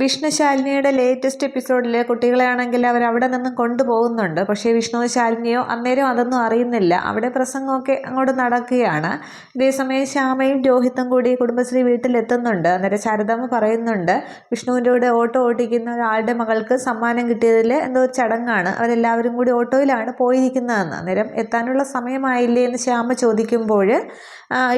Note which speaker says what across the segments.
Speaker 1: Vishnu ശാലിനിയുടെ latest എപ്പിസോഡിൽ കുട്ടികളെയാണെങ്കിൽ അവർ അവിടെ നിന്നും കൊണ്ടുപോകുന്നുണ്ട്. പക്ഷേ വിഷ്ണു ശാലിനിയോ അന്നേരം അതൊന്നും അറിയുന്നില്ല. അവിടെ പ്രസംഗമൊക്കെ അങ്ങോട്ട് നടക്കുകയാണ്. ഇതേസമയം ശ്യാമയും രോഹിത്തും കൂടി കുടുംബശ്രീ വീട്ടിലെത്തുന്നുണ്ട്. അന്നേരം ശാരദാമ്മ പറയുന്നുണ്ട് വിഷ്ണുവിന്റെ കൂടെ ഓട്ടോ ഓടിക്കുന്ന ഒരാളുടെ മകൾക്ക് സമ്മാനം കിട്ടിയതിൽ എന്തോ ഒരു ചടങ്ങാണ്. അവരെല്ലാവരും കൂടി ഓട്ടോയിലാണ് പോയിരിക്കുന്നതെന്ന്. അന്നേരം എത്താനുള്ള സമയമായില്ലേ എന്ന് ശ്യാമ ചോദിക്കുമ്പോൾ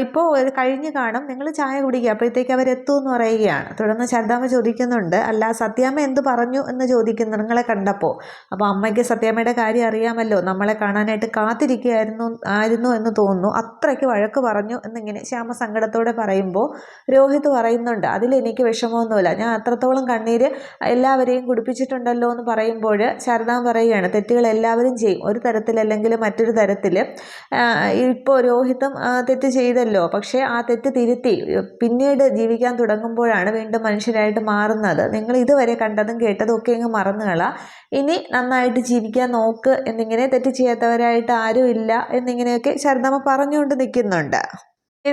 Speaker 1: ഇപ്പോൾ കഴിഞ്ഞ് കാണും. നിങ്ങൾ ചായ കുടിക്കുക. അപ്പോഴത്തേക്ക് അവരെത്തുമെന്ന് പറയുകയാണ്. തുടർന്ന് ശാരദാമ്മ ചോദിക്കുന്നുണ്ട് ഉണ്ട് അല്ല സത്യാമ്മ എന്ത് പറഞ്ഞു എന്ന് ചോദിക്കുന്നു നിങ്ങളെ കണ്ടപ്പോൾ അപ്പോൾ അമ്മയ്ക്ക് സത്യാമ്മയുടെ കാര്യം അറിയാമല്ലോ. നമ്മളെ കാണാനായിട്ട് കാത്തിരിക്കുകയായിരുന്നു ആയിരുന്നു എന്ന് തോന്നുന്നു. അത്രയ്ക്ക് വഴക്ക് പറഞ്ഞു എന്നിങ്ങനെ ശ്യാമ സങ്കടത്തോടെ പറയുമ്പോൾ രോഹിത് പറയുന്നുണ്ട്. അതിലെനിക്ക് വിഷമമൊന്നുമില്ല. ഞാൻ അത്രത്തോളം കണ്ണീര് എല്ലാവരെയും കുടിപ്പിച്ചിട്ടുണ്ടല്ലോ എന്ന് പറയുമ്പോൾ ശാരദാം പറയുകയാണ് തെറ്റുകൾ എല്ലാവരും ചെയ്യും. ഒരു തരത്തിൽ അല്ലെങ്കിൽ മറ്റൊരു തരത്തിൽ. ഇപ്പോൾ രോഹിതം തെറ്റ് ചെയ്തല്ലോ. പക്ഷേ ആ തെറ്റ് തിരുത്തി. പിന്നീട് ജീവിക്കാൻ തുടങ്ങുമ്പോഴാണ് വീണ്ടും മനുഷ്യരായിട്ട് മാറുന്നത്. പറയുന്നത് നിങ്ങൾ ഇതുവരെ കണ്ടതും കേട്ടതും ഒക്കെ അങ്ങ് മറന്നുകള ഇനി നന്നായിട്ട് ജീവിക്കാൻ നോക്ക് എന്നിങ്ങനെ തെറ്റ് ചെയ്യാത്തവരായിട്ട് ആരും ഇല്ല എന്നിങ്ങനെയൊക്കെ ശരദമ്മ പറഞ്ഞുകൊണ്ട് നിൽക്കുന്നുണ്ട്.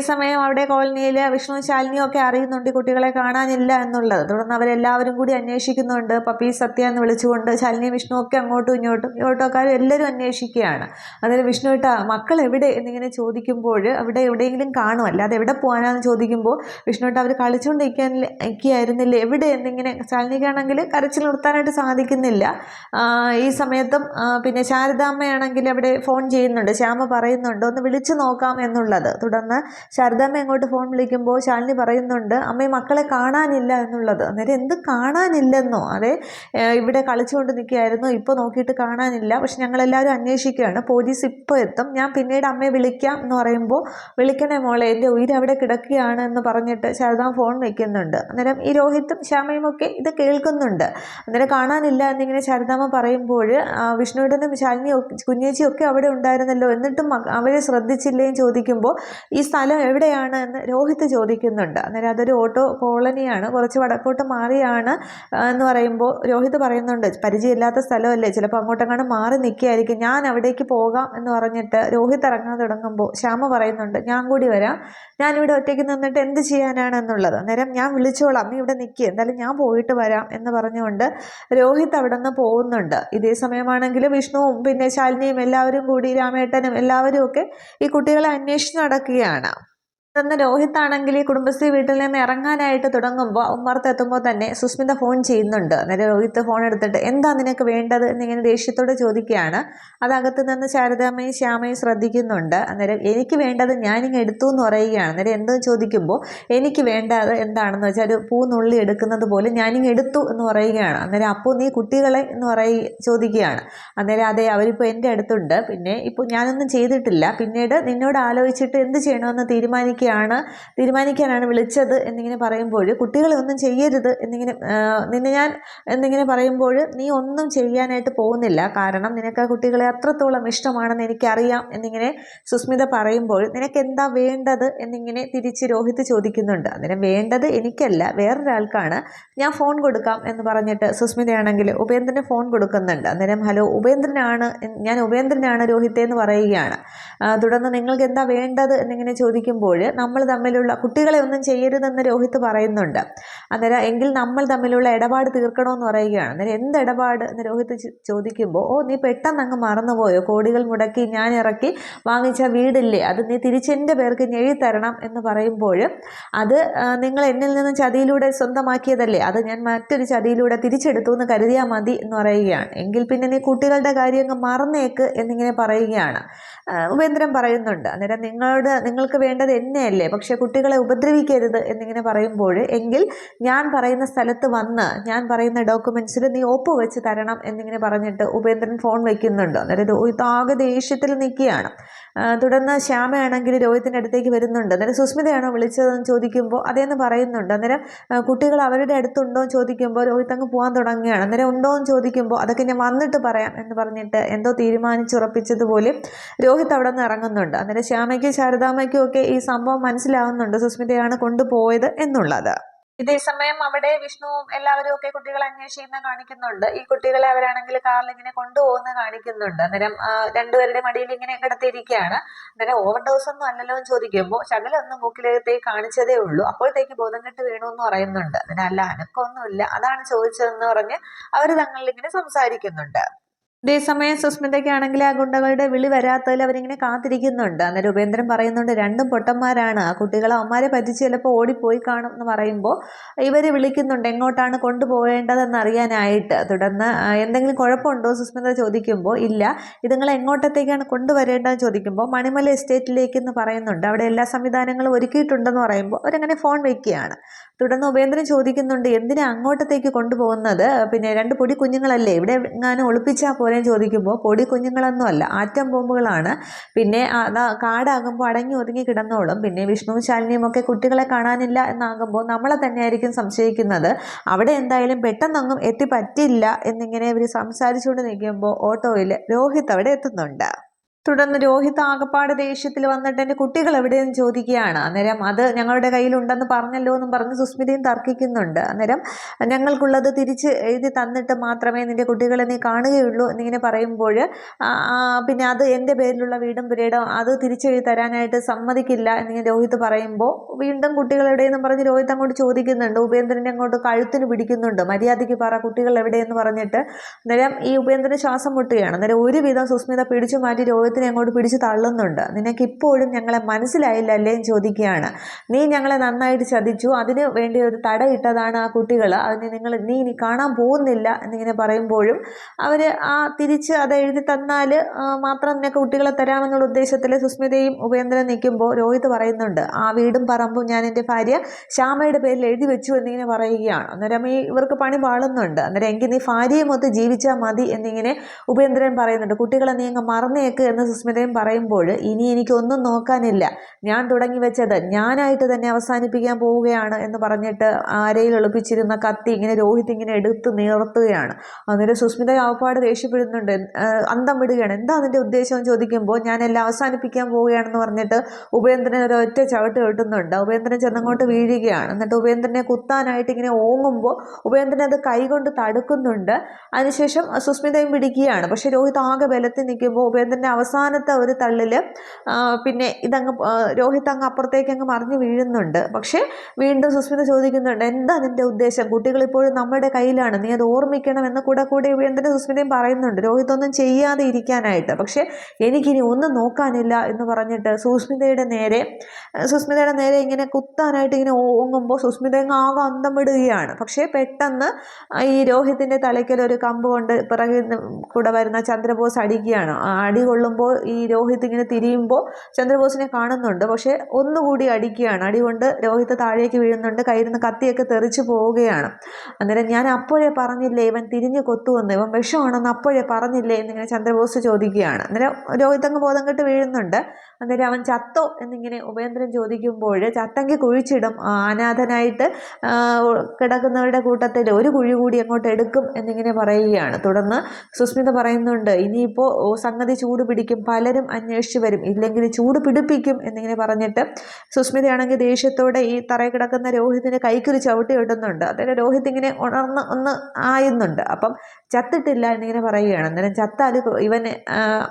Speaker 1: സമയം അവിടെ കോളനിയിലെ വിഷ്ണു ശാലിനിയും ഒക്കെ അറിയുന്നുണ്ട് കുട്ടികളെ കാണാനില്ല എന്നുള്ളത്. തുടർന്ന് അവരെല്ലാവരും കൂടി അന്വേഷിക്കുന്നുണ്ട്. പപ്പി സത്യ എന്ന് വിളിച്ചുകൊണ്ട് ശാലിനി വിഷ്ണു ഒക്കെ അങ്ങോട്ടും ഇങ്ങോട്ടും ഇങ്ങോട്ടൊക്കെ എല്ലാവരും അന്വേഷിക്കുകയാണ്. അതിൽ വിഷ്ണു ഇട്ട മക്കൾ എവിടെ? എന്നിങ്ങനെ ചോദിക്കുമ്പോൾ അവിടെ എവിടെയെങ്കിലും കാണും. അല്ലാതെ എവിടെ പോകാനാന്ന് ചോദിക്കുമ്പോൾ വിഷ്ണു ഇട്ട അവർ കളിച്ചുകൊണ്ടിരിക്കാൻ ഇരിക്കുകയായിരുന്നില്ല? എവിടെ? എന്നിങ്ങനെ ശാലിനിക്കാണെങ്കിൽ കരച്ചിൽ നിർത്താനായിട്ട് സാധിക്കുന്നില്ല. ഈ സമയത്തും പിന്നെ ശാരദാമ്മയാണെങ്കിൽ അവിടെ ഫോൺ ചെയ്യുന്നുണ്ട്. ശ്യാമ പറയുന്നുണ്ട് ഒന്ന് വിളിച്ചു നോക്കാം എന്നുള്ളത്. തുടർന്ന് ശാരദാമ്മ അങ്ങോട്ട് ഫോൺ വിളിക്കുമ്പോൾ ശാലിനി പറയുന്നുണ്ട് അമ്മ മക്കളെ കാണാനില്ല എന്നുള്ളത്. അന്നേരം എന്ത് കാണാനില്ലെന്നോ? അതെ ഇവിടെ കളിച്ചുകൊണ്ട് നിൽക്കുകയായിരുന്നു ഇപ്പോൾ നോക്കിയിട്ട് കാണാനില്ല. പക്ഷെ ഞങ്ങളെല്ലാവരും അന്വേഷിക്കുകയാണ്. പോലീസ് ഇപ്പോൾ എത്തും. ഞാൻ പിന്നീട് അമ്മയെ വിളിക്കാം എന്ന് പറയുമ്പോൾ വിളിക്കണേ മോളെ എന്റെ ഉയരവിടെ കിടക്കുകയാണ് എന്ന് പറഞ്ഞിട്ട് ശാരദാമ്മ ഫോൺ വയ്ക്കുന്നുണ്ട് അന്നേരം ഈ രോഹിത്തും ശ്യാമയും ഒക്കെ ഇത് കേൾക്കുന്നുണ്ട്. അന്നേരം കാണാനില്ല എന്നിങ്ങനെ ശാരദാമ്മ പറയുമ്പോൾ വിഷ്ണുവിടനും ശാലിനിയും കുഞ്ഞേച്ചിയും ഒക്കെ അവിടെ ഉണ്ടായിരുന്നല്ലോ. എന്നിട്ടും അവരെ ശ്രദ്ധിച്ചില്ലേ ചോദിക്കുമ്പോൾ ഈ എവിടെയാണ് എന്ന് രോഹിത് ചോദിക്കുന്നുണ്ട്. അന്നേരം അതൊരു ഓട്ടോ കോളനിയാണ്. കുറച്ച് വടക്കോട്ട് മാറിയാണ് എന്ന് പറയുമ്പോൾ രോഹിത് പറയുന്നുണ്ട് പരിചയമില്ലാത്ത സ്ഥലമല്ലേ ചിലപ്പോൾ അങ്ങോട്ടങ്ങാണ് മാറി നിൽക്കുകയായിരിക്കും. ഞാൻ അവിടേക്ക് പോകാം എന്ന് പറഞ്ഞിട്ട് രോഹിത് ഇറങ്ങാൻ തുടങ്ങുമ്പോൾ ശ്യാമ പറയുന്നുണ്ട് ഞാൻ കൂടി വരാം. ഞാനിവിടെ ഒറ്റയ്ക്ക് നിന്നിട്ട് എന്ത് ചെയ്യാനാണ് എന്നുള്ളത്? അന്നേരം ഞാൻ വിളിച്ചോളാം നീ ഇവിടെ നിൽക്കുക എന്തായാലും ഞാൻ പോയിട്ട് വരാം എന്ന് പറഞ്ഞുകൊണ്ട് രോഹിത് അവിടെ നിന്ന് പോകുന്നുണ്ട്. ഇതേ സമയമാണെങ്കിൽ വിഷ്ണുവും പിന്നെ ശാലിനിയും എല്ലാവരും കൂടി രാമേട്ടനും എല്ലാവരും ഒക്കെ ഈ കുട്ടികളെ അന്വേഷിച്ച് നടക്കുകയാണ്. തുടർന്ന് രോഹിത് ആണെങ്കിൽ കുടുംബശ്രീ വീട്ടിൽ നിന്ന് ഇറങ്ങാനായിട്ട് തുടങ്ങുമ്പോൾ ഉമ്മർത്ത് എത്തുമ്പോൾ തന്നെ സുസ്മിത ഫോൺ ചെയ്യുന്നുണ്ട്. അന്നേരം രോഹിത് ഫോൺ എടുത്തിട്ട് എന്താ നിനക്ക് വേണ്ടത്? എന്നിങ്ങനെ ദേഷ്യത്തോടെ ചോദിക്കുകയാണ്. അതകത്ത് നിന്ന് ശാരദാമ്മയും ശ്യാമയും ശ്രദ്ധിക്കുന്നുണ്ട്. അന്നേരം എനിക്ക് വേണ്ടത് ഞാനിങ്ങ് എടുത്തു എന്ന് പറയുകയാണ്. അന്നേരം എന്തെന്ന് ചോദിക്കുമ്പോൾ എനിക്ക് വേണ്ടത് എന്താണെന്ന് വെച്ചാൽ ഒരു നുള്ളി എടുക്കുന്നത് പോലെ ഞാനിങ്ങ് എടുത്തു എന്ന് പറയുകയാണ്. അന്നേരം അപ്പോൾ നീ കുട്ടികളെ എന്ന് പറയുക ചോദിക്കുകയാണ്. അന്നേരം അതെ അവരിപ്പോൾ എന്റെ അടുത്തുണ്ട്. പിന്നെ ഇപ്പോൾ ഞാനൊന്നും ചെയ്തിട്ടില്ല. പിന്നീട് നിന്നോട് ആലോചിച്ചിട്ട് എന്ത് ചെയ്യണമെന്ന് തീരുമാനിക്കുക തീരുമാനിക്കുകയാണ് തീരുമാനിക്കാനാണ് വിളിച്ചത് എന്നിങ്ങനെ പറയുമ്പോൾ കുട്ടികളെ ഒന്നും ചെയ്യരുത് എന്നിങ്ങനെ നിന്നെ ഞാൻ എന്നിങ്ങനെ പറയുമ്പോൾ നീ ഒന്നും ചെയ്യാനായിട്ട് പോകുന്നില്ല. കാരണം നിനക്ക് ആ കുട്ടികളെ അത്രത്തോളം ഇഷ്ടമാണെന്ന് എനിക്കറിയാം എന്നിങ്ങനെ സുസ്മിത പറയുമ്പോൾ നിനക്ക് എന്താ വേണ്ടത് എന്നിങ്ങനെ തിരിച്ച് രോഹിത് ചോദിക്കുന്നുണ്ട്. അന്നേരം വേണ്ടത് എനിക്കല്ല വേറൊരാൾക്കാണ്. ഞാൻ ഫോൺ കൊടുക്കാം എന്ന് പറഞ്ഞിട്ട് സുസ്മിതയാണെങ്കിൽ ഉപേന്ദ്രന് ഫോൺ കൊടുക്കുന്നുണ്ട്. അന്നേരം ഹലോ ഉപേന്ദ്രനാണ് ഞാൻ ഉപേന്ദ്രനാണ് രോഹിത്തെ എന്ന് പറയുകയാണ്. തുടർന്ന് നിങ്ങൾക്ക് എന്താ വേണ്ടത്? എന്നിങ്ങനെ ചോദിക്കുമ്പോൾ നമ്മൾ തമ്മിലുള്ള കുട്ടികളെ ഒന്നും ചെയ്യരുതെന്ന് രോഹിത് പറയുന്നുണ്ട്. അന്നേരം എങ്കിൽ നമ്മൾ തമ്മിലുള്ള ഇടപാട് തീർക്കണമെന്ന് പറയുകയാണ്. അന്നേരം എന്ത് ഇടപാട് എന്ന് രോഹിത് ചോദിക്കുമ്പോൾ ഓ നീ പെട്ടെന്ന് അങ്ങ് മറന്നുപോയോ കോടികൾ മുടക്കി ഞാൻ ഇറക്കി വാങ്ങിച്ച വീടില്ലേ? അത് നീ തിരിച്ചെന്റെ പേർക്ക് ഞെഴിത്തരണം തരണം എന്ന് പറയുമ്പോൾ അത് നിങ്ങൾ എന്നിൽ നിന്ന് ചതിയിലൂടെ സ്വന്തമാക്കിയതല്ലേ? അത് ഞാൻ മറ്റൊരു ചതിയിലൂടെ തിരിച്ചെടുത്തു എന്ന് കരുതിയാൽ മതി എന്ന് പറയുകയാണ്. എങ്കിൽ പിന്നെ നീ കുട്ടികളുടെ കാര്യം അങ്ങ് മറന്നേക്ക് എന്നിങ്ങനെ പറയുകയാണ്. ഉപേന്ദ്രൻ പറയുന്നുണ്ട്. അന്നേരം നിങ്ങളുടെ നിങ്ങൾക്ക് വേണ്ടത് എന്നെ തന്നെയല്ലേ പക്ഷേ കുട്ടികളെ ഉപദ്രവിക്കരുത് എന്നിങ്ങനെ പറയുമ്പോൾ എങ്കിൽ ഞാൻ പറയുന്ന സ്ഥലത്ത് വന്ന് ഞാൻ പറയുന്ന ഡോക്യുമെൻസിൽ നീ ഒപ്പ് വെച്ച് തരണം എന്നിങ്ങനെ പറഞ്ഞിട്ട് ഉപേന്ദ്രൻ ഫോൺ വയ്ക്കുന്നുണ്ട് അതായത് ആകെ ദേഷ്യത്തിൽ നിൽക്കുകയാണ്. തുടർന്ന് ശ്യാമയാണെങ്കിൽ രോഹിത്തിന്റെ അടുത്തേക്ക് വരുന്നുണ്ട്. അന്നേരം സുസ്മിതയാണോ വിളിച്ചതെന്ന് ചോദിക്കുമ്പോൾ അതേന്ന് പറയുന്നുണ്ട്. അന്നേരം കുട്ടികൾ അവരുടെ അടുത്തുണ്ടോ എന്ന് ചോദിക്കുമ്പോൾ രോഹിത് അങ്ങ് പോകാൻ തുടങ്ങുകയാണ്. അന്നേരം ഉണ്ടോ എന്ന് ചോദിക്കുമ്പോൾ അതൊക്കെ ഞാൻ വന്നിട്ട് പറയാം എന്ന് പറഞ്ഞിട്ട് എന്തോ തീരുമാനിച്ചുറപ്പിച്ചതുപോലെ രോഹിത് അവിടെ നിന്ന് ഇറങ്ങുന്നുണ്ട്. അന്നേരം ശ്യാമയ്ക്കും ശാരദാമ്മയ്ക്കും ഒക്കെ ഈ സംഭവം മനസ്സിലാവുന്നുണ്ട് സുസ്മിതയാണ് കൊണ്ടുപോയത് എന്നുള്ളത്. ഇതേസമയം അവിടെ വിഷ്ണുവും എല്ലാവരും ഒക്കെ കുട്ടികളെ അന്വേഷിക്കുന്ന കാണിക്കുന്നുണ്ട്. ഈ കുട്ടികളെ അവരാണെങ്കിൽ കാറിൽ ഇങ്ങനെ കൊണ്ടുപോകുന്ന കാണിക്കുന്നുണ്ട്. അന്നേരം രണ്ടുപേരുടെ മടിയിൽ ഇങ്ങനെ കിടത്തിയിരിക്കുകയാണ്. അന്നേരം ഓവർഡോസ് ഒന്നും അല്ലല്ലോ എന്ന് ചോദിക്കുമ്പോൾ ശകലൊന്നും മൂക്കിലേക്ക് കാണിച്ചതേ ഉള്ളൂ. അപ്പോഴത്തേക്ക് ബോധം കെട്ട് വീണു എന്ന് പറയുന്നുണ്ട്. അന്നേരം അല്ല അനക്കൊന്നുമില്ല. അതാണ് ചോദിച്ചതെന്ന് പറഞ്ഞ് അവർ തങ്ങളിൽ ഇങ്ങനെ സംസാരിക്കുന്നുണ്ട്. ഇതേസമയം സുസ്മിതയ്ക്കാണെങ്കിൽ ആ ഗുണ്ടകളുടെ വിളി വരാത്തതിൽ അവരിങ്ങനെ കാത്തിരിക്കുന്നുണ്ട്. അന്നേരം ഉപേന്ദ്രൻ പറയുന്നുണ്ട് രണ്ടും പൊട്ടന്മാരാണ്. ആ കുട്ടികൾ അവന്മാരെ പറ്റിച്ച് ചിലപ്പോൾ ഓടിപ്പോയി കാണും എന്ന് പറയുമ്പോൾ ഇവർ വിളിക്കുന്നുണ്ട് എങ്ങോട്ടാണ് കൊണ്ടുപോകേണ്ടതെന്ന് അറിയാനായിട്ട് തുടർന്ന് എന്തെങ്കിലും കുഴപ്പമുണ്ടോ? സുസ്മിത ചോദിക്കുമ്പോൾ ഇല്ല. ഇതുങ്ങൾ എങ്ങോട്ടത്തേക്കാണ് കൊണ്ടുവരേണ്ടതെന്ന് ചോദിക്കുമ്പോൾ മണിമല എസ്റ്റേറ്റിലേക്ക് എന്ന് പറയുന്നുണ്ട്. അവിടെ എല്ലാ സംവിധാനങ്ങളും ഒരുക്കിയിട്ടുണ്ടെന്ന് പറയുമ്പോൾ അവരങ്ങനെ ഫോൺ വെക്കുകയാണ്. തുടർന്ന് ഉപേന്ദ്രൻ ചോദിക്കുന്നുണ്ട് എന്തിനാ അങ്ങോട്ടത്തേക്ക് കൊണ്ടുപോകുന്നത്? പിന്നെ രണ്ട് പൊടി കുഞ്ഞുങ്ങളല്ലേ? ഇവിടെ എങ്ങാനും ഒളിപ്പിച്ചാൽ പോരെ ചോദിക്കുമ്പോൾ പൊടി കുഞ്ഞുങ്ങളൊന്നും അല്ല ആറ്റം ബോംബുകളാണ്. പിന്നെ കാടാകുമ്പോൾ അടങ്ങി ഒതുങ്ങി കിടന്നോളും. പിന്നെ വിഷ്ണുവും ശാലിനിയും ഒക്കെ കുട്ടികളെ കാണാനില്ല എന്നാകുമ്പോൾ നമ്മളെ തന്നെയായിരിക്കും സംശയിക്കുന്നത്. അവിടെ എന്തായാലും പെട്ടെന്നൊന്നും എത്തിപ്പറ്റില്ല എന്നിങ്ങനെ ഇവർ സംസാരിച്ചുകൊണ്ട് നിൽക്കുമ്പോൾ ഓട്ടോയിൽ രോഹിത് അവിടെ എത്തുന്നുണ്ട്. തുടർന്ന് രോഹിത് ആകപ്പാട് ദേഷ്യത്തിൽ വന്നിട്ട് എന്റെ കുട്ടികൾ എവിടെയെന്ന് ചോദിക്കുകയാണ്. അന്നേരം അത് ഞങ്ങളുടെ കയ്യിലുണ്ടെന്ന് പറഞ്ഞല്ലോ എന്നും പറഞ്ഞ് സുസ്മിതയും തർക്കിക്കുന്നുണ്ട്. അന്നേരം ഞങ്ങൾക്കുള്ളത് തിരിച്ച് എഴുതി തന്നിട്ട് മാത്രമേ നിന്റെ കുട്ടികളെ നീ കാണുകയുള്ളൂ എന്നിങ്ങനെ പറയുമ്പോൾ പിന്നെ അത് എന്റെ പേരിലുള്ള വീടും പുരയിടം അത് തിരിച്ചെഴുതി തരാനായിട്ട് സമ്മതിക്കില്ല എന്നിങ്ങനെ രോഹിത് പറയുമ്പോൾ വീണ്ടും കുട്ടികൾ എവിടെയെന്ന് പറഞ്ഞ് രോഹിത് അങ്ങോട്ട് ചോദിക്കുന്നുണ്ട്. ഉപേന്ദ്രനെ അങ്ങോട്ട് കഴുത്തിന് പിടിക്കുന്നുണ്ട്. മര്യാദയ്ക്ക് പറ കുട്ടികൾ എവിടെയെന്ന് പറഞ്ഞിട്ട്. അന്നേരം ഈ ഉപേന്ദ്രൻ ശ്വാസം മുട്ടുകയാണ്. അന്നേരം ഒരുവിധം സുസ്മിത പിടിച്ചു മാറ്റി രോഹിത്തിനെ അങ്ങോട്ട് പിടിച്ച് തള്ളുന്നുണ്ട്. നിനക്ക് ഇപ്പോഴും ഞങ്ങളെ മനസ്സിലായില്ല അല്ലേ എന്ന് ചോദിക്കുകയാണ്. നീ ഞങ്ങളെ നന്നായിട്ട് ചതിച്ചു. അതിന് വേണ്ടി ഒരു തടയിട്ടതാണ് ആ കുട്ടികൾ. അതിന് നിങ്ങൾ നീ ഇനി കാണാൻ പോകുന്നില്ല എന്നിങ്ങനെ പറയുമ്പോഴും അവർ ആ തിരിച്ച് അത് എഴുതി തന്നാൽ മാത്രം നിനക്ക് കുട്ടികളെ തരാമെന്നുള്ള ഉദ്ദേശത്തിൽ സുസ്മിതയും ഉപേന്ദ്രൻ നിൽക്കുമ്പോൾ രോഹിത് പറയുന്നുണ്ട് ആ വീടും പറമ്പും ഞാൻ എന്റെ ഭാര്യ ശ്യാമയുടെ പേരിൽ എഴുതി വെച്ചു എന്നിങ്ങനെ പറയുകയാണ്. അന്നേരം ഈ ഇവർക്ക് പണി പാളുന്നുണ്ട് അന്നേരം എങ്കിൽ നീ ഭാര്യയെ മൊത്തം ജീവിച്ചാൽ മതി എന്നിങ്ങനെ ഉപേന്ദ്രൻ പറയുന്നുണ്ട്. കുട്ടികളെ നീ അങ്ങ് മറന്നേക്ക് എന്ന് സുസ്മിതയും പറയുമ്പോൾ ഇനി എനിക്കൊന്നും നോക്കാനില്ല. ഞാൻ തുടങ്ങി വെച്ചത് ഞാനായിട്ട് തന്നെ അവസാനിപ്പിക്കാൻ പോവുകയാണ് എന്ന് പറഞ്ഞിട്ട് ആരെയും എളുപ്പിച്ചിരുന്ന കത്തി ഇങ്ങനെ രോഹിത് ഇങ്ങനെ എടുത്ത് നിർത്തുകയാണ് അന്നേരം സുസ്മിത ആവപ്പാട് ദേഷ്യപ്പെടുന്നുണ്ട്. അന്തം വിടുകയാണ്. എന്താ അതിന്റെ ഉദ്ദേശം? ചോദിക്കുമ്പോൾ ഞാൻ എല്ലാം അവസാനിപ്പിക്കാൻ പോവുകയാണെന്ന് പറഞ്ഞിട്ട് ഉപേന്ദ്രൻ ഒരു ഒറ്റ ചവിട്ട് കിട്ടുന്നുണ്ട്. ഉപേന്ദ്രൻ ചെന്നങ്ങോട്ട് വീഴുകയാണ്. എന്നിട്ട് ഉപേന്ദ്രനെ കുത്താനായിട്ട് ഇങ്ങനെ ഓങ്ങുമ്പോൾ ഉപേന്ദ്രൻ അത് കൈകൊണ്ട് തടുക്കുന്നുണ്ട്. അതിനുശേഷം സുസ്മിതയും പിടിക്കുകയാണ്. പക്ഷേ രോഹിത് ആകെ ബലത്തിൽ നിൽക്കുമ്പോൾ ഉപേന്ദ്രന്റെ അവസാനത്തെ ഒരു തള്ളിൽ പിന്നെ ഇതങ്ങ് രോഹിത് അങ്ങ് അപ്പുറത്തേക്ക് അങ്ങ് മറിഞ്ഞ് വീഴുന്നുണ്ട്. പക്ഷേ വീണ്ടും സുസ്മിത ചോദിക്കുന്നുണ്ട് എന്താ നിന്റെ ഉദ്ദേശം? കുട്ടികൾ ഇപ്പോഴും നമ്മുടെ കയ്യിലാണ്. നീ അത് ഓർമ്മിക്കണം എന്ന് കൂടെ കൂടെ വീണ്ടും സുസ്മിതയും പറയുന്നുണ്ട്. രോഹിത് ഒന്നും ചെയ്യാതെ ഇരിക്കാനായിട്ട്. പക്ഷേ എനിക്കിനി ഒന്നും നോക്കാനില്ല എന്ന് പറഞ്ഞിട്ട് സുസ്മിതയുടെ നേരെ സുസ്മിതയുടെ നേരെ ഇങ്ങനെ കുത്താനായിട്ട് ഇങ്ങനെ ഓങ്ങുമ്പോൾ സുസ്മിത അങ്ങ് ആകെ അന്തം വിടുകയാണ് പക്ഷേ പെട്ടെന്ന് ഈ രോഹിത്തിന്റെ തലയ്ക്കൽ ഒരു കമ്പ് കൊണ്ട് പിറകിൽ കൂടെ വരുന്ന ചന്ദ്രബോസ് അടിക്കുകയാണ്. അടി കൊള്ളുമ്പോൾ ഈ രോഹിത് ഇങ്ങനെ തിരിയുമ്പോൾ ചന്ദ്രബോസിനെ കാണുന്നുണ്ട്. പക്ഷേ ഒന്നുകൂടി അടിക്കുകയാണ്. അടികൊണ്ട് രോഹിത് താഴേക്ക് വീഴുന്നുണ്ട്. കയ്യിൽ നിന്ന് കത്തിയൊക്കെ തെറിച്ച് പോവുകയാണ്. അന്നേരം ഞാൻ അപ്പോഴേ പറഞ്ഞില്ലേ ഇവൻ തിരിഞ്ഞ് കൊത്തുവെന്ന്. ഇവൻ വിഷമാണെന്ന് അപ്പോഴേ പറഞ്ഞില്ലേ എന്നിങ്ങനെ ചന്ദ്രബോസ് ചോദിക്കുകയാണ്. അന്നേരം രോഹിത് അങ്ങ് ബോധം കെട്ട് വീഴുന്നുണ്ട്. അന്നേരം അവൻ ചത്തോ എന്നിങ്ങനെ ഉപേന്ദ്രൻ ചോദിക്കുമ്പോൾ ചത്തെങ്കിൽ കുഴിച്ചിടും. അനാഥനായിട്ട് കിടക്കുന്നവരുടെ കൂട്ടത്തിൽ ഒരു കുഴി കൂടി അങ്ങോട്ട് എടുക്കും എന്നിങ്ങനെ പറയുകയാണ്. തുടർന്ന് സുസ്മിത പറയുന്നുണ്ട് ഇനിയിപ്പോൾ സംഗതി ചൂട് പലരും അന്വേഷിച്ച് വരും. ഇല്ലെങ്കിൽ ചൂട് പിടിപ്പിക്കും എന്നിങ്ങനെ പറഞ്ഞിട്ട് സുസ്മിതയാണെങ്കിൽ ദേഷ്യത്തോടെ ഈ തറയിൽ കിടക്കുന്ന രോഹിതിന്റെ കൈക്കൊരു ചവിട്ടി ഇടുന്നുണ്ട് അതായത് രോഹിത് ഇങ്ങനെ ഉണർന്ന് ഒന്ന് ആയുന്നുണ്ട്. അപ്പം ചത്തിട്ടില്ല എന്നിങ്ങനെ പറയുകയാണ്. അന്നേരം ചത്താൽ ഇവന്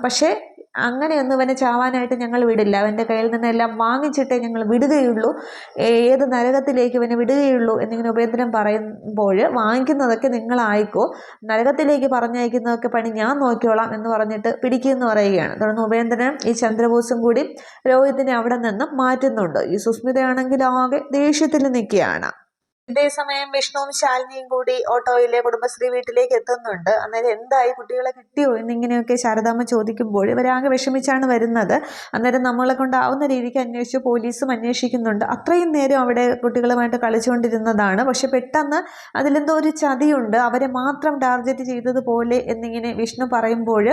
Speaker 1: പക്ഷേ അങ്ങനെയൊന്നും ഇവനെ ചാവാനായിട്ട് ഞങ്ങൾ വിടില്ല. അവന്റെ കയ്യിൽ നിന്നെല്ലാം വാങ്ങിച്ചിട്ടേ ഞങ്ങൾ വിടുകയുള്ളൂ. ഏത് നരകത്തിലേക്ക് ഇവനെ വിടുകയുള്ളൂ എന്നിങ്ങനെ ഉപേന്ദ്രൻ പറയുമ്പോൾ വാങ്ങിക്കുന്നതൊക്കെ നിങ്ങളായിക്കോ. നരകത്തിലേക്ക് പറഞ്ഞയക്കുന്നതൊക്കെ പണി ഞാൻ നോക്കിയോളാം എന്ന് പറഞ്ഞിട്ട് പിടിക്കുമെന്ന് പറയുകയാണ്. തുടർന്ന് ഉപേന്ദ്രൻ ഈ ചന്ദ്രബോസും കൂടി രോഹിത്തിനെ അവിടെ നിന്നും മാറ്റുന്നുണ്ട്. ഈ സുസ്മിതയാണെങ്കിൽ ആകെ ദേഷ്യത്തിൽ നിൽക്കുകയാണ്. ഇതേസമയം വിഷ്ണുവും ശാലിനിയും കൂടി ഓട്ടോയിലെ കുടുംബശ്രീ വീട്ടിലേക്ക് എത്തുന്നുണ്ട്. അന്നേരം എന്തായി കുട്ടികളെ കിട്ടിയോ എന്നിങ്ങനെയൊക്കെ ശാരദാമ്മ ചോദിക്കുമ്പോൾ ഇവരാകെ വിഷമിച്ചാണ് വരുന്നത്. അന്നേരം നമ്മളെ കൊണ്ടാവുന്ന രീതിക്ക് അന്വേഷിച്ച് പോലീസും അന്വേഷിക്കുന്നുണ്ട്. അത്രയും നേരം അവിടെ കുട്ടികളുമായിട്ട് കളിച്ചുകൊണ്ടിരുന്നതാണ്. പക്ഷെ പെട്ടെന്ന് അതിലെന്തോ ഒരു ചതിയുണ്ട്. അവരെ മാത്രം ടാർഗറ്റ് ചെയ്തതുപോലെ എന്നിങ്ങനെ വിഷ്ണു പറയുമ്പോൾ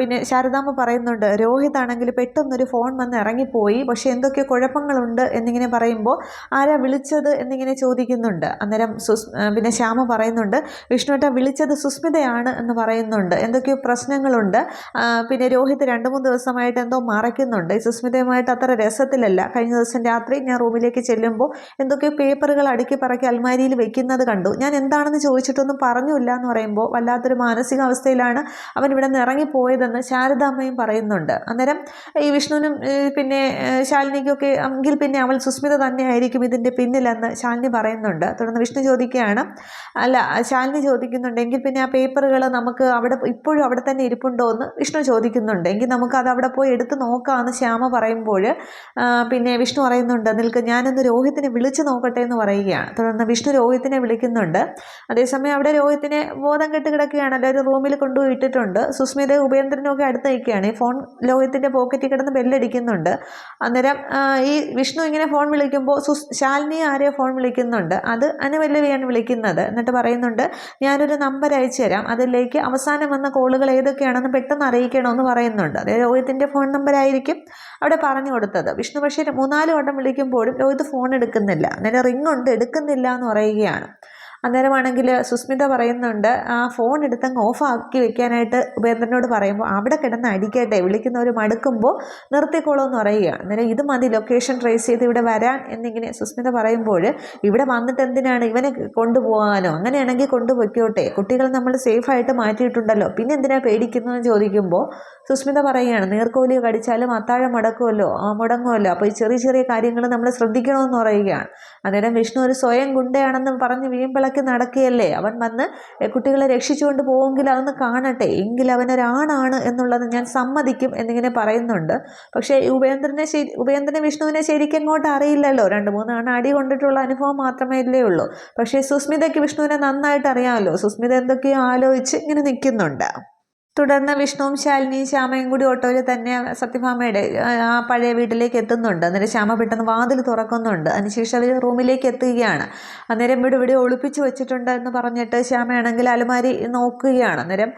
Speaker 1: പിന്നെ ശാരദാമ്മ പറയുന്നുണ്ട് രോഹിത് ആണെങ്കിൽ പെട്ടെന്നൊരു ഫോൺ വന്ന് ഇറങ്ങിപ്പോയി. പക്ഷെ എന്തൊക്കെ കുഴപ്പങ്ങളുണ്ട് എന്നിങ്ങനെ പറയുമ്പോൾ ആരാ വിളിച്ചത്? എന്നിങ്ങനെ ചോദിക്കുന്നുണ്ട്. അന്നേരം സുസ് പിന്നെ ശ്യാമ പറയുന്നുണ്ട് വിഷ്ണുവേട്ട വിളിച്ചത് സുസ്മിതയാണ് എന്ന് പറയുന്നുണ്ട്. എന്തൊക്കെയോ പ്രശ്നങ്ങളുണ്ട്. പിന്നെ രോഹിത് രണ്ട് മൂന്ന് ദിവസമായിട്ട് എന്തോ മറയ്ക്കുന്നുണ്ട്. ഈ സുസ്മിതയുമായിട്ട് അത്ര രസത്തിലല്ല. കഴിഞ്ഞ ദിവസം രാത്രി ഞാൻ റൂമിലേക്ക് ചെല്ലുമ്പോൾ എന്തൊക്കെയോ പേപ്പറുകൾ അടുക്കി പറക്കി അൽമാരിയിൽ വെക്കുന്നത് കണ്ടു. ഞാൻ എന്താണെന്ന് ചോദിച്ചിട്ടൊന്നും പറഞ്ഞില്ല എന്ന് പറയുമ്പോൾ വല്ലാത്തൊരു മാനസികാവസ്ഥയിലാണ് അവൻ ഇവിടെ നിന്ന് ഇറങ്ങിപ്പോയതെന്ന് ശാരദാമ്മയും പറയുന്നുണ്ട്. അന്നേരം ഈ വിഷ്ണുവിനും പിന്നെ ശാലിനിക്കൊക്കെ എങ്കിൽ പിന്നെ അവൾ സുസ്മിത തന്നെയായിരിക്കും ഇതിന്റെ പിന്നിലെന്ന് ശാലിനി പറയുന്നുണ്ട്. തുടർന്ന് വിഷ്ണു ചോദിക്കുകയാണ് അല്ല ശാലിനി ചോദിക്കുന്നുണ്ടെങ്കിൽ പിന്നെ ആ പേപ്പറുകൾ നമുക്ക് അവിടെ ഇപ്പോഴും അവിടെ തന്നെ ഇരിപ്പുണ്ടോ? എന്ന് വിഷ്ണു ചോദിക്കുന്നുണ്ട്. എങ്കിൽ നമുക്ക് അത് അവിടെ പോയി എടുത്ത് നോക്കാമെന്ന് ശ്യാമ പറയുമ്പോൾ പിന്നെ വിഷ്ണു പറയുന്നുണ്ട് നിൽക്ക് ഞാനൊന്ന് രോഹിത്തിനെ വിളിച്ചു നോക്കട്ടെ എന്ന് പറയുകയാണ്. തുടർന്ന് വിഷ്ണു രോഹിത്തിനെ വിളിക്കുന്നുണ്ട്. അതേസമയം അവിടെ രോഹിത്തിനെ ബോധം കെട്ട് കിടക്കുകയാണ്. ഒരു റൂമിൽ കൊണ്ടുപോയി ഇട്ടിട്ടുണ്ട് സുസ്മിത ഉപേന്ദ്രനും ഒക്കെ അടുത്ത് നിൽക്കുകയാണ്. ഈ ഫോൺ ലോഹിത്തിന്റെ പോക്കറ്റിൽ കിടന്ന് ബെല്ലടിക്കുന്നുണ്ട്. അന്നേരം ഈ വിഷ്ണു ഇങ്ങനെ ഫോൺ വിളിക്കുമ്പോൾ സുസ് ശാലിനി ആരെയോ ഫോൺ വിളിക്കുന്നുണ്ട് അത് അനുവല്ലവിയാണ് വിളിക്കുന്നത്. എന്നിട്ട് പറയുന്നുണ്ട് ഞാനൊരു നമ്പർ അയച്ചു തരാം. അതിലേക്ക് അവസാനം വന്ന കോളുകൾ ഏതൊക്കെയാണെന്ന് പെട്ടെന്ന് അറിയിക്കണമെന്ന് പറയുന്നുണ്ട്. അതായത് രോഹിത്തിന്റെ ഫോൺ നമ്പർ ആയിരിക്കും അവിടെ പറഞ്ഞു കൊടുത്തത്. വിഷ്ണു പക്ഷേ മൂന്നാൽ വട്ടം വിളിക്കുമ്പോഴും രോഹിത് ഫോൺ എടുക്കുന്നില്ല. അന്നേരം റിംഗ് ഉണ്ട് എടുക്കുന്നില്ല എന്ന് പറയുകയാണ്. അന്നേരമാണെങ്കിൽ സുസ്മിത പറയുന്നുണ്ട് ആ ഫോൺ എടുത്തങ്ങ് ഓഫ് ആക്കി വെക്കാനായിട്ട് ഉപേന്ദ്രനോട് പറയുമ്പോൾ അവിടെ കിടന്ന് അടിക്കട്ടെ വിളിക്കുന്നവർ മടുക്കുമ്പോൾ നിർത്തിക്കോളൂ എന്ന് പറയുക. അന്നേരം ഇത് മതി ലൊക്കേഷൻ ട്രേസ് ചെയ്ത് ഇവിടെ വരാൻ എന്നിങ്ങനെ സുസ്മിത പറയുമ്പോൾ ഇവിടെ വന്നിട്ട് എന്തിനാണ് ഇവനെ കൊണ്ടുപോകാനോ? അങ്ങനെയാണെങ്കിൽ കൊണ്ടുപോയിക്കോട്ടെ. കുട്ടികൾ നമ്മൾ സേഫായിട്ട് മാറ്റിയിട്ടുണ്ടല്ലോ. പിന്നെ എന്തിനാണ് പേടിക്കുന്നതെന്ന് ചോദിക്കുമ്പോൾ സുസ്മിത പറയുകയാണ് നീർക്കോലി കടിച്ചാലും അത്താഴം ആ മുടങ്ങുമല്ലോ. അപ്പോൾ ഈ ചെറിയ ചെറിയ കാര്യങ്ങൾ നമ്മൾ ശ്രദ്ധിക്കണമെന്ന് പറയുകയാണ്. അന്നേരം വിഷ്ണു ഒരു സ്വയം ഗുണ്ടയാണെന്ന് പറഞ്ഞ് വീമ്പിളക്കി നടക്കുകയല്ലേ? അവൻ വന്ന് കുട്ടികളെ രക്ഷിച്ചുകൊണ്ട് പോകുമെങ്കിൽ അതൊന്ന് കാണട്ടെ. എങ്കിൽ അവനൊരാണാണ് എന്നുള്ളത് ഞാൻ സമ്മതിക്കും എന്നിങ്ങനെ പറയുന്നുണ്ട്. പക്ഷേ ഉപേന്ദ്രനെ ശരി ഉപേന്ദ്രനെ വിഷ്ണുവിനെ ശരിക്കും അങ്ങോട്ട് അറിയില്ലല്ലോ. രണ്ട് മൂന്ന് തവണ അടി കൊണ്ടിട്ടുള്ള അനുഭവം മാത്രമേ ഇല്ലേ ഉള്ളൂ. പക്ഷേ സുസ്മിതയ്ക്ക് വിഷ്ണുവിനെ നന്നായിട്ട് അറിയാമല്ലോ. സുസ്മിത എന്തൊക്കെയോ ആലോചിച്ച് ഇങ്ങനെ നിൽക്കുന്നുണ്ട്. തുടർന്ന് വിഷ്ണുവും ശാലിനിയും ശ്യാമയും കൂടി ഓട്ടോയിൽ തന്നെ സത്യഭാമയുടെ ആ, പഴയ വീട്ടിലേക്ക് എത്തുന്നുണ്ട്. അന്നേരം ശ്യാമ പെട്ടെന്ന് വാതിൽ തുറക്കുന്നുണ്ട്. അതിനുശേഷം അവർ റൂമിലേക്ക് എത്തുകയാണ്. അന്നേരം ഇവിടെ ഇവിടെ ഒളിപ്പിച്ച് വെച്ചിട്ടുണ്ട് എന്ന് പറഞ്ഞിട്ട് ശ്യാമയാണെങ്കിൽ അലമാരി നോക്കുകയാണ്. അന്നേരം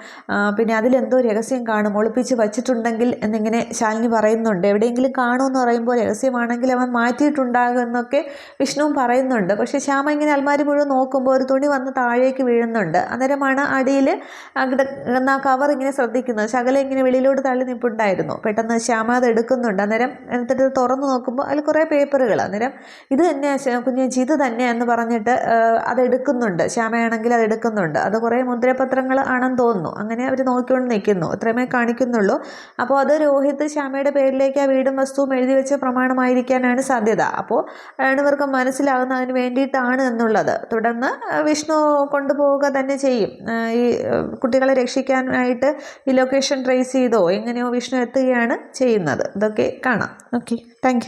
Speaker 1: പിന്നെ അതിലെന്തോ രഹസ്യം കാണും. ഒളിപ്പിച്ച് വച്ചിട്ടുണ്ടെങ്കിൽ എന്നിങ്ങനെ ശാലിനി പറയുന്നുണ്ട്. എവിടെയെങ്കിലും കാണുമെന്ന് പറയുമ്പോൾ രഹസ്യമാണെങ്കിൽ അവൻ മാറ്റിയിട്ടുണ്ടാകും എന്നൊക്കെ വിഷ്ണുവും പറയുന്നുണ്ട്. പക്ഷേ ശ്യാമ ഇങ്ങനെ അലമാരി മുഴുവൻ നോക്കുമ്പോൾ ഒരു തുണി വന്ന് താഴേക്ക് വീഴുന്നുണ്ട്. അന്നേരമാണ് അടിയിൽ ആ കവർ ശ്രദ്ധിക്കുന്നത് ശകലം ഇങ്ങനെ വെളിയിലോട്ട് തള്ളി നിൽപ്പുണ്ടായിരുന്നു പെട്ടെന്ന് ശ്യാമ അത് എടുക്കുന്നുണ്ട്. അന്നേരം എന്നിട്ട് തുറന്നു നോക്കുമ്പോൾ അതിൽ കുറേ പേപ്പറുകൾ. അന്നേരം ഇത് തന്നെയാണ് കുഞ്ഞ് ഇത് തന്നെ എന്ന് പറഞ്ഞിട്ട് അത് എടുക്കുന്നുണ്ട്. ശ്യാമയാണെങ്കിൽ അത് എടുക്കുന്നുണ്ട്. അത് കുറേ മുദ്രപത്രങ്ങൾ ആണെന്ന് തോന്നുന്നു. അങ്ങനെ അവർ നോക്കിക്കൊണ്ട് നിൽക്കുന്നു. ഇത്രയുമേ കാണിക്കുന്നുള്ളൂ. അപ്പോൾ അത് രോഹിത് ശ്യാമയുടെ പേരിലേക്ക് ആ വീടും വസ്തുവും എഴുതി വെച്ച പ്രമാണമായിരിക്കാനാണ് സാധ്യത. അപ്പോൾ ആണ് ഇവർക്ക് മനസ്സിലാകുന്ന അതിന് വേണ്ടിയിട്ടാണ് എന്നുള്ളത്. തുടർന്ന് വിഷ്ണു കൊണ്ടുപോവുക തന്നെ ചെയ്യും. ഈ കുട്ടികളെ രക്ഷിക്കാനായിട്ട് ഈ ലൊക്കേഷൻ ട്രേസ് ചെയ്തോ? എങ്ങനെയോ വിഷ്ണു എത്തുകയാണ് ചെയ്യുന്നത്. ഇതൊക്കെ കാണാം. Okay thank